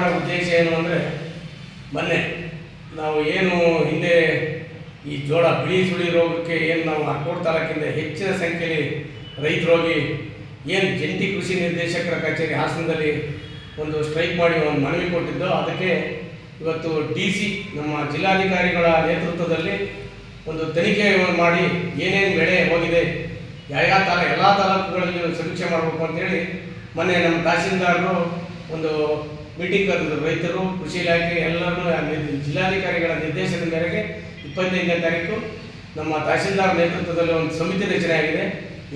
ಮಾಡೋ ಉದ್ದೇಶ ಏನು ಅಂದರೆ, ಮೊನ್ನೆ ನಾವು ಏನು ಹಿಂದೆ ಈ ಜೋಳ ಬಿಳಿ ಸುಳಿ ರೋಗಕ್ಕೆ ಏನು ನಾವು ಅಕ್ಕೋಡ್ ತಾಲೂಕಿಂದ ಹೆಚ್ಚಿನ ಸಂಖ್ಯೆಯಲ್ಲಿ ರೈತರೋಗಿ ಏನು ಜಂಟಿ ಕೃಷಿ ನಿರ್ದೇಶಕರ ಕಚೇರಿ ಹಾಸನದಲ್ಲಿ ಒಂದು ಸ್ಟ್ರೈಕ್ ಮಾಡಿ ಒಂದು ಮನವಿ ಕೊಟ್ಟಿದ್ದು, ಅದಕ್ಕೆ ಇವತ್ತು ಡಿ ಸಿ ನಮ್ಮ ಜಿಲ್ಲಾಧಿಕಾರಿಗಳ ನೇತೃತ್ವದಲ್ಲಿ ಒಂದು ತನಿಖೆ ಮಾಡಿ ಏನೇನು ಬೆಳೆ ಹೋಗಿದೆ, ಯಾವ ತಾಲ ಎಲ್ಲ ತಾಲೂಕುಗಳಲ್ಲಿ ಸಮೀಕ್ಷೆ ಮಾಡಬೇಕು ಅಂತೇಳಿ ಮೊನ್ನೆ ನಮ್ಮ ತಹಸೀಲ್ದಾರರು ಒಂದು ಮೀಟಿಂಗ್ ಕರೆದ ರೈತರು, ಕೃಷಿ ಇಲಾಖೆ ಎಲ್ಲರೂ ಜಿಲ್ಲಾಧಿಕಾರಿಗಳ ನಿರ್ದೇಶನದ ಮೇರೆಗೆ ಇಪ್ಪತ್ತೈದನೇ ತಾರೀಕು ನಮ್ಮ ತಹಸೀಲ್ದಾರ್ ನೇತೃತ್ವದಲ್ಲಿ ಒಂದು ಸಮಿತಿ ರಚನೆ ಆಗಿದೆ.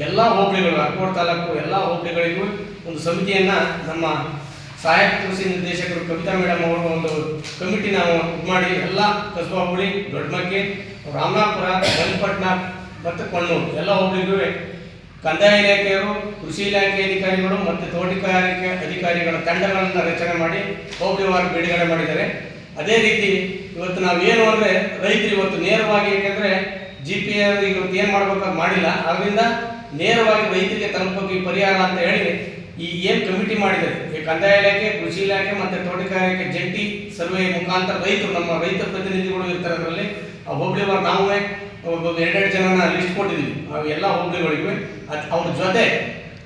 ಎಲ್ಲ ಹೋಬಳಿಗಳು ಅಕ್ಕೋಡ್ ತಾಲೂಕು ಎಲ್ಲ ಹೋಬಳಿಗಳಿಗೂ ಒಂದು ಸಮಿತಿಯನ್ನು ನಮ್ಮ ಸಹಾಯಕ ಕೃಷಿ ನಿರ್ದೇಶಕರು ಕವಿತಾ ಮೇಡಮ್ ಅವರು ಒಂದು ಕಮಿಟಿ ನಾವು ಮಾಡಿ, ಎಲ್ಲ ಕಸಬಾ ದೊಡ್ಡಮಕ್ಕೆ ರಾಮನಾಪುರ ಬಲಿಪಟ್ನ ಮತ್ತು ಕೊಣ್ಣೂರು ಎಲ್ಲ ಹೋಬಳಿಗೂ ಕಂದಾಯ ಇಲಾಖೆಯವರು, ಕೃಷಿ ಇಲಾಖೆ ಅಧಿಕಾರಿಗಳು ಮತ್ತು ತೋಟಗಾರಿಕೆ ಅಧಿಕಾರಿಗಳ ತಂಡಗಳನ್ನು ರಚನೆ ಮಾಡಿ ಹೋಬಳಿವಾರು ಬಿಡುಗಡೆ ಮಾಡಿದ್ದಾರೆ. ಅದೇ ರೀತಿ ಇವತ್ತು ನಾವು ಏನು ಅಂದರೆ ರೈತರು ಇವತ್ತು ನೇರವಾಗಿ ಏಕೆಂದರೆ ಜಿ ಪಿ ಎಲ್ ಇವತ್ತು ಏನು ಮಾಡ್ಬೇಕು ಮಾಡಿಲ್ಲ. ಆದ್ದರಿಂದ ನೇರವಾಗಿ ರೈತರಿಗೆ ತಲುಪೋಕೆ ಪರಿಹಾರ ಅಂತ ಹೇಳಿ ಈ ಏನು ಕಮಿಟಿ ಮಾಡಿದ್ದಾರೆ. ಈ ಕಂದಾಯ ಇಲಾಖೆ, ಕೃಷಿ ಇಲಾಖೆ ಮತ್ತು ತೋಟಗಾರಿಕೆ ಜಂಟಿ ಸರ್ವೆ ಮುಖಾಂತರ ರೈತರು ನಮ್ಮ ರೈತ ಪ್ರತಿನಿಧಿಗಳು ಇರ್ತಾರೆ ಅದರಲ್ಲಿ ಆ ಹೋಬಳಿವಾರು ನಾವೇ ಒಬ್ಬೊಬ್ಬ ಎರಡೆರಡು ಜನನ ಲಿಸ್ಟ್ ಕೊಟ್ಟಿದ್ದೀವಿ ಅವು ಎಲ್ಲ ಹೋಬಳಿಗಳಿಗೆ ಅದು ಅವ್ರ ಜೊತೆ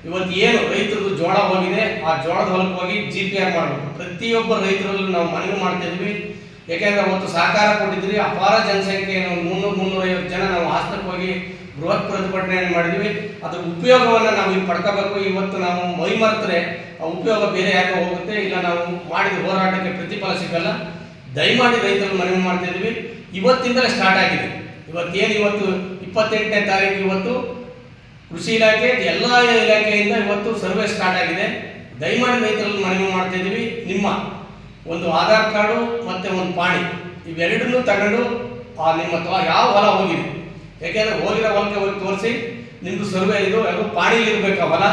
ಇವತ್ತು ಏನು ರೈತರದ್ದು ಜೋಳ ಹೋಗಿದೆ, ಆ ಜೋಳದ ಹೊಲಕ್ಕೆ ಹೋಗಿ ಜಿ ಪಿ ಆರ್ ಮಾಡಬೇಕು. ಪ್ರತಿಯೊಬ್ಬ ರೈತರಲ್ಲೂ ನಾವು ಮನವಿ ಮಾಡ್ತಿದ್ವಿ ಯಾಕೆಂದ್ರೆ ಅವತ್ತು ಸಹಕಾರ ಕೊಟ್ಟಿದ್ವಿ ಅಪಾರ ಜನಸಂಖ್ಯೆ ಮುನ್ನೂರು ಮುನ್ನೂರು, ಮುನ್ನೂರೈವತ್ತು ಜನ ನಾವು ಹಾಸನಕ್ಕೆ ಹೋಗಿ ಬೃಹತ್ ಪ್ರತಿಭಟನೆಯನ್ನು ಮಾಡಿದ್ವಿ. ಅದ್ರ ಉಪಯೋಗವನ್ನು ನಾವು ಈಗ ಪಡ್ಕೋಬೇಕು. ಇವತ್ತು ನಾವು ಮೈ ಮರೆತರೆ ಆ ಉಪಯೋಗ ಬೇರೆ ಯಾಕೆ ಹೋಗುತ್ತೆ. ಇಲ್ಲ ನಾವು ಮಾಡಿದ ಹೋರಾಟಕ್ಕೆ ಪ್ರತಿಫಲ ಸಿಗಲ್ಲ. ದಯಮಾಡಿ ರೈತರು ಮನವಿ ಮಾಡ್ತಿದ್ವಿ ಇವತ್ತಿಂದಲೇ ಸ್ಟಾರ್ಟ್ ಆಗಿದೆ. ಇವತ್ತೇನು ಇವತ್ತು? ಇಪ್ಪತ್ತೆಂಟನೇ ತಾರೀಕು ಇವತ್ತು. ಕೃಷಿ ಇಲಾಖೆ, ಎಲ್ಲ ಇಲಾಖೆಯಿಂದ ಇವತ್ತು ಸರ್ವೆ ಸ್ಟಾರ್ಟ್ ಆಗಿದೆ. ದಯಮಾಡಿ ರೈತರಲ್ಲಿ ಮನವಿ ಮಾಡ್ತಾ ಇದ್ದೀವಿ. ನಿಮ್ಮ ಒಂದು ಆಧಾರ್ ಕಾರ್ಡು ಮತ್ತು ಒಂದು ಪಾಣಿ, ಇವೆರಡನ್ನೂ ತಗೊಂಡು ಆ ನಿಮ್ಮ ಯಾವ ಹೊಲ ಹೋಗಿದೆ? ಯಾಕೆಂದ್ರೆ ಹೋಗಿರೋ ಹೊಲಕ್ಕೆ ಹೋಗಿ ತೋರಿಸಿ ನಿಮ್ಮದು ಸರ್ವೆ ಇದು ಹಾಗೂ ಪಾಣಿ ಇರಬೇಕು ಹೊಲ.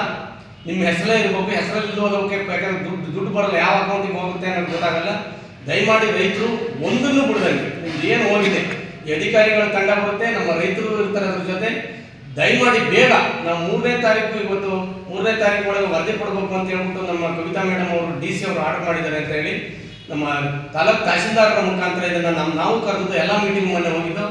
ನಿಮ್ಮ ಹೆಸರೇ ಇರಬೇಕು. ಹೆಸರಲ್ಲಿ ಇಲ್ಲೋದಕ್ಕೆ ಯಾಕಂದ್ರೆ ದುಡ್ಡು ದುಡ್ಡು ಬರಲ್ಲ. ಯಾವ ಅಕೌಂಟಿಗೆ ಹೋಗುತ್ತೆ ಅನ್ನೋದು ಗೊತ್ತಾಗಲ್ಲ. ದಯಮಾಡಿ ರೈತರು ಒಂದನ್ನು ಬಿಡದಂಗೆ. ನಿಮ್ದು ಏನು ಹೋಗಿದೆ? ಅಧಿಕಾರಿಗಳ ತಂಡ ಬರುತ್ತೆ, ನಮ್ಮ ರೈತರು ಇರ್ತಾರೆ ಅದ್ರ ಜೊತೆ. ದಯಮಾಡಿ ಬೇಗ ನಾವು ಮೂರನೇ ತಾರೀಕು ಇವತ್ತು, ಮೂರನೇ ತಾರೀಕು ಒಳಗೆ ವರದಿ ಕೊಡಬೇಕು ಅಂತ ಹೇಳ್ಬಿಟ್ಟು ನಮ್ಮ ಕವಿತಾ ಮೇಡಮ್ ಅವರು ಡಿ ಸಿ ಅವರು ಆರ್ಡರ್ ಮಾಡಿದ್ದಾರೆ ಅಂತ ಹೇಳಿ, ನಮ್ಮ ತಾಲೂಕ್ ತಹಸೀಲ್ದಾರರ ಮುಖಾಂತರ ಇದನ್ನು ನಮ್ಮ ನಾವು ಕರೆದು ಎಲ್ಲ ಮೀಟಿಂಗ್ ಮೊನ್ನೆ ಹೋಗಿದ್ದು.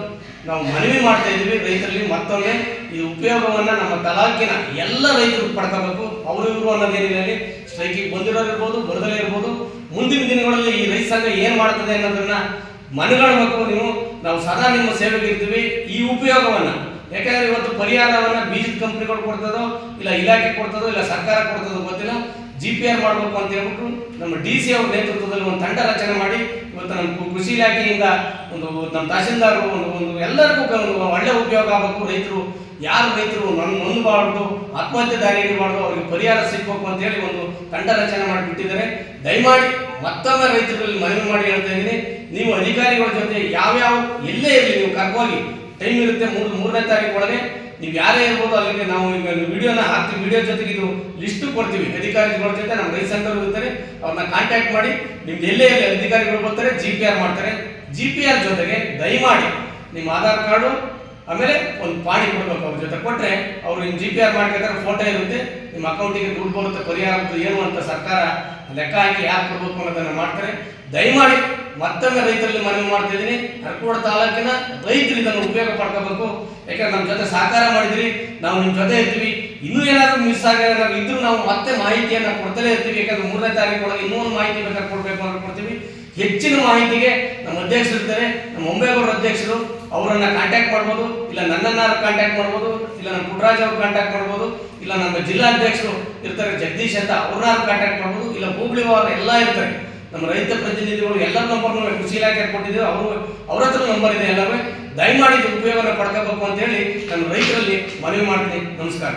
ನಾವು ಮನವಿ ಮಾಡ್ತಾ ಇದ್ದೀವಿ, ರೈತರಲ್ಲಿ ಮತ್ತೊಮ್ಮೆ ಈ ಉಪಯೋಗವನ್ನ ನಮ್ಮ ತಲಾಖಿನ ಎಲ್ಲ ರೈತರು ಪಡ್ಕೋಬೇಕು. ಅವರು ಇವರು ಅನ್ನೋದೇನಿಲ್ಲ ಇಲ್ಲಿ ಸ್ಟ್ರೈಕಿಗೆ ಬಂದಿರೋರು ಇರ್ಬೋದು, ಬರದಲ್ಲೇ ಇರ್ಬೋದು. ಮುಂದಿನ ದಿನಗಳಲ್ಲಿ ಈ ರೈತ ಸಂಘ ಏನು ಮಾಡ್ತದೆ ಅನ್ನೋದನ್ನ ಮನಗಾಣಬೇಕು ನೀವು. ನಾವು ಸದಾ ನಿಮ್ಮ ಸೇವೆಗೆ ಇರ್ತೀವಿ. ಈ ಉಪಯೋಗವನ್ನು, ಯಾಕಂದ್ರೆ ಇವತ್ತು ಪರಿಹಾರವನ್ನು ಬೀಜದ ಕಂಪ್ನಿಗಳು ಕೊಡ್ತದೋ, ಇಲ್ಲ ಇಲಾಖೆ ಕೊಡ್ತದೋ, ಇಲ್ಲ ಸರ್ಕಾರ ಕೊಡ್ತದೋ ಗೊತ್ತಿಲ್ಲ. ಜಿ ಪಿ ಆರ್ ಮಾಡಬೇಕು ಅಂತ ಹೇಳ್ಬಿಟ್ಟು ನಮ್ಮ ಡಿ ಸಿ ಅವ್ರ ನೇತೃತ್ವದಲ್ಲಿ ಒಂದು ತಂಡ ರಚನೆ ಮಾಡಿ ಇವತ್ತು ನಮ್ಮ ಕೃಷಿ ಇಲಾಖೆಯಿಂದ ಒಂದು ನಮ್ಮ ತಹಸೀಲ್ದಾರರು ಒಂದು ಒಂದು ಎಲ್ಲರಿಗೂ ಒಂದು ಒಳ್ಳೆ ಉಪಯೋಗ ಆಗಬೇಕು. ರೈತರು, ಯಾರು ರೈತರು ನನ್ನ ನೊಂದಬಾರ್ದು ಆತ್ಮಹತ್ಯೆ ದಾರಿ ಹಿಡಿಬಾರ್ದು, ಅವ್ರಿಗೆ ಪರಿಹಾರ ಸಿಗ್ಬೇಕು ಅಂತ ಹೇಳಿ ಒಂದು ತಂಡ ರಚನೆ ಮಾಡಿಬಿಟ್ಟಿದ್ದಾರೆ. ದಯಮಾಡಿ ಮತ್ತೊಮ್ಮೆ ರೈತರಲ್ಲಿ ಮನವಿ ಮಾಡಿ ಹೇಳ್ತಾ ಇದ್ದೀನಿ. ನೀವು ಅಧಿಕಾರಿಗಳ ಜೊತೆ ಯಾವ್ಯಾವ, ಎಲ್ಲೇ ಇರಲಿ, ನೀವು ಕರ್ಕೋಗಿ ಟೈಮ್ ಇರುತ್ತೆ ಮೂರು, ಮೂರನೇ ತಾರೀಕು ಒಳಗೆ. ನೀವು ಯಾರೇ ಇರ್ಬೋದು ಅಲ್ಲಿಗೆ ನಾವು ಈಗ ವಿಡಿಯೋನ ಹಾಕ್ತೀವಿ ವಿಡಿಯೋ ಜೊತೆಗೆ ಇದು ಲಿಸ್ಟು ಕೊಡ್ತೀವಿ. ಅಧಿಕಾರಿಗಳ ಜೊತೆ ನಮ್ಮ ರೈತ ಸಂಘರು ಇರ್ತಾರೆ, ಅವ್ರನ್ನ ಕಾಂಟ್ಯಾಕ್ಟ್ ಮಾಡಿ, ನಿಮ್ದು ಎಲ್ಲೇ ಎಲ್ಲಿ ಅಧಿಕಾರಿಗಳು ಬರ್ತಾರೆ ಜಿ ಪಿ ಆರ್ ಮಾಡ್ತಾರೆ. ಜಿ ಪಿ ಆರ್ ಜೊತೆಗೆ ದಯಮಾಡಿ ನಿಮ್ಮ ಆಧಾರ್ ಕಾರ್ಡು, ಆಮೇಲೆ ಒಂದು ಪಾಣಿ ಕೊಡ್ಬೇಕು ಅವ್ರ ಜೊತೆ. ಕೊಟ್ಟರೆ ಅವ್ರು ನಿಮ್ಮ ಜಿ ಪಿ ಆರ್ ಮಾಡ್ಬೇಕಾದ್ರೆ ಫೋಟೋ ಇರುತ್ತೆ. ನಿಮ್ಮ ಅಕೌಂಟಿಗೆ ದುಡ್ಡು ಬರುತ್ತೆ, ಪರಿಹಾರ ಏನು ಅಂತ ಸರ್ಕಾರ ಲೆಕ್ಕ ಹಾಕಿ ಯಾರು ಕೊಡ್ಬೇಕು ಅನ್ನೋದನ್ನು ಮಾಡ್ತಾರೆ. ದಯಮಾಡಿ ಮತ್ತೊಮ್ಮೆ ರೈತರಲ್ಲಿ ಮನವಿ ಮಾಡ್ತಿದ್ದೀನಿ. ಅರಕೋಡ ತಾಲೂಕಿನ ರೈತರು ಇದನ್ನು ಉಪಯೋಗ ಪಡ್ಕೋಬೇಕು. ಯಾಕಂದ್ರೆ ನಮ್ಮ ಜೊತೆ ಸಹಕಾರ ಮಾಡಿದ್ರಿ, ನಾವು ನಿಮ್ಮ ಜೊತೆ ಇರ್ತೀವಿ. ಇನ್ನೂ ಏನಾದರೂ ಮಿಸ್ ಆಗಿರೋ ಇದ್ರೂ ನಾವು ಮತ್ತೆ ಮಾಹಿತಿಯನ್ನು ಕೊಡ್ತಲೇ ಇರ್ತೀವಿ. ಯಾಕಂದ್ರೆ ಮೂರನೇ ತಾರೀಕು ಒಳಗೆ ಇನ್ನೂ ಒಂದು ಮಾಹಿತಿ ಬೇಕಾದ್ರೆ ಕೊಡಬೇಕು ಅಂತ ಕೊಡ್ತೀವಿ. ಹೆಚ್ಚಿನ ಮಾಹಿತಿಗೆ ನಮ್ಮ ಅಧ್ಯಕ್ಷರು ಇರ್ತಾರೆ. ನಮ್ಮ ಮುಂಬೈಗೌಡ ಅಧ್ಯಕ್ಷರು, ಅವರನ್ನು ಕಾಂಟ್ಯಾಕ್ಟ್ ಮಾಡ್ಬೋದು. ಇಲ್ಲ ನನ್ನನ್ನಾರು ಕಾಂಟ್ಯಾಕ್ಟ್ ಮಾಡ್ಬೋದು. ಇಲ್ಲ ನಮ್ಮ ಪುಟ್ಟರಾಜ್ ಅವ್ರು ಕಾಂಟ್ಯಾಕ್ಟ್ ಮಾಡ್ಬೋದು. ಇಲ್ಲ ನಮ್ಮ ಜಿಲ್ಲಾಧ್ಯಕ್ಷರು ಇರ್ತಾರೆ, ಜಗದೀಶ್ ಅಂತ ಅವ್ರನ್ನಾರು ಕಾಂಟ್ಯಾಕ್ಟ್ ಮಾಡ್ಬೋದು. ಇಲ್ಲ ಹುಬ್ಳಿ ಎಲ್ಲ ಇರ್ತಾರೆ. ನಮ್ಮ ರೈತ ಪ್ರತಿನಿಧಿಗಳು ಎಲ್ಲ ನಂಬರ್ನು ಕೃಷಿ ಇಲಾಖೆ ಕೊಟ್ಟಿದ್ದೀವಿ ಅವರು, ಅವ್ರ ಹತ್ರ ನಂಬರ್ ಇದೆ. ಎಲ್ಲವೇ ದಯಮಾಡಿ ಉಪಯೋಗನ ಪಡ್ಕೋಬೇಕು ಅಂತ ಹೇಳಿ ನಾನು ರೈತರಲ್ಲಿ ಮನವಿ ಮಾಡ್ತೀನಿ. ನಮಸ್ಕಾರ.